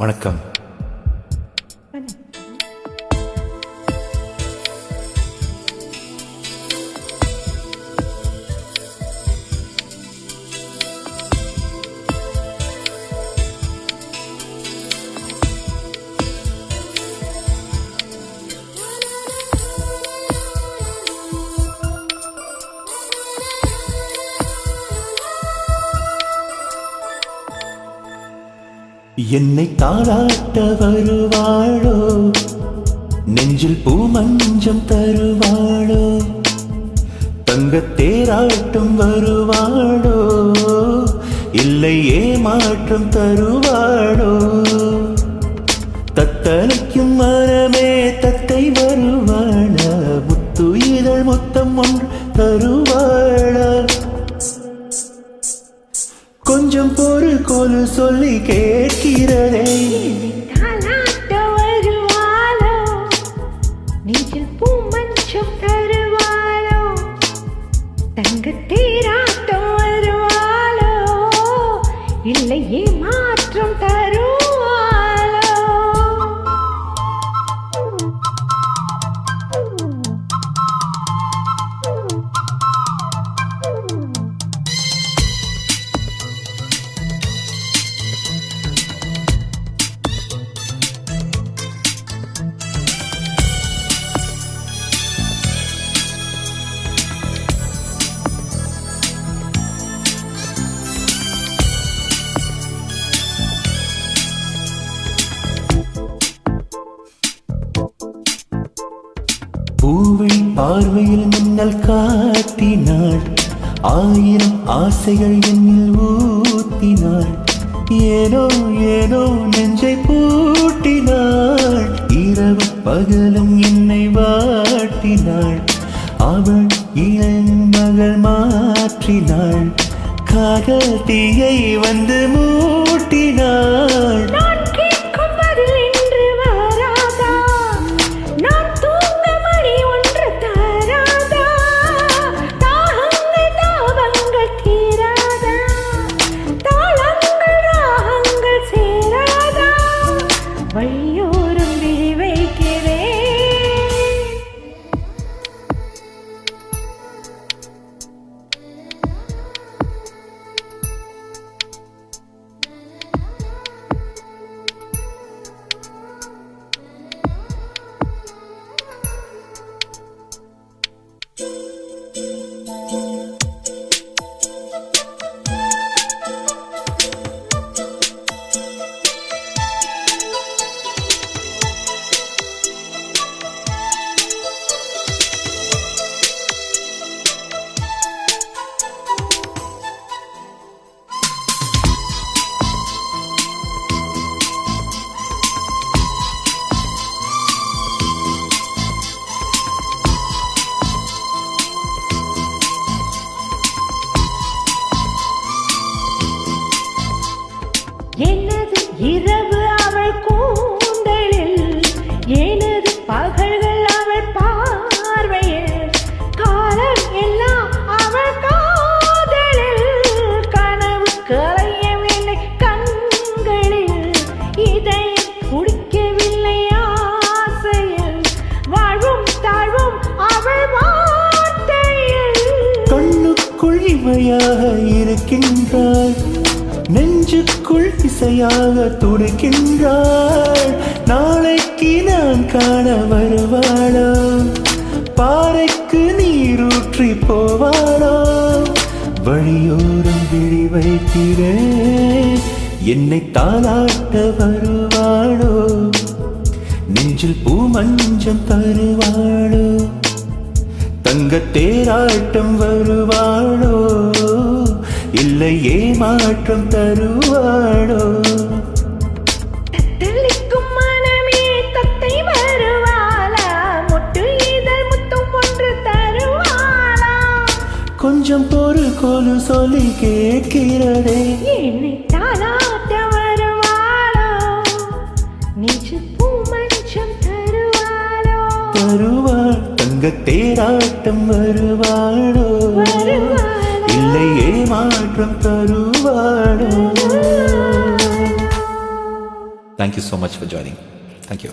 வணக்கம். என்னை தாளாட்ட வருவாளோ? நெஞ்சில் பூமஞ்சம் தருவாளோ? தங்கத் தேராட்டம் வருவாளோ? இல்லை ஏமாற்றம் தருவாளோ? தத்தளிக்கும் மரமே தத்தை வருவாள முத்துயிதழ் மொத்தம் ஒன்று தருவாளா? கொஞ்சம் பொறு கொலு சொல்லி கேட்கிறதே. தாலாட்ட வருவாளோ இல்லையே பூவை பார்வையில் மின்னல் காட்டினாள். ஆயிரம் ஆசைகள் என்னில் ஊத்தினாள். ஏனோ ஏனோ நெஞ்சை பூட்டினாள். இரவு பகலும் என்னை வாட்டினாள். அவள் இளம் மகள் மாற்றினாள். காதல் தீயை வந்து மூ இரவு அவள் கூந்தலில் எனது பகல்கள் அவள் பார்வையில் காலம் எல்லாம் அவள் காதலில் கனவு கலையவில்லை கண்களில் இதை குடிக்கவில்லை ஆசையில் வாழ்வும் தாழ்வும் அவள் வார்த்தையில். கண்ணுக்குள் இமையாக இருக்கின்றார் நெஞ்சுக்குள் இசையாக துடிக்கின்றாள். நாளைக்கு நான் காண வருவாளோ? பாறைக்கு நீரூற்றி போவாளோ? வழியோரம் விழி வைக்கிறேன் என்னை தாளாட்ட வருவாளோ? நெஞ்சில் பூ மஞ்சம் தருவாளோ? தங்க தேராட்டம் வருவாளோ? இல்லை ஏமாற்றம் வருவாளா? தருவாளா? கொஞ்சம் பொறு கொலு சொல்லி கேட்கிறதே. என்னை தாளாட்ட வருவாளோ? நெஞ்சு பூமஞ்சம் தருவாளோ? தருவாள் தங்கத் தேராட்டம் வருவாளோ? வருவாளோ. இல்லை மாற்றம் தருவாளோ? Thank you so much for joining thank you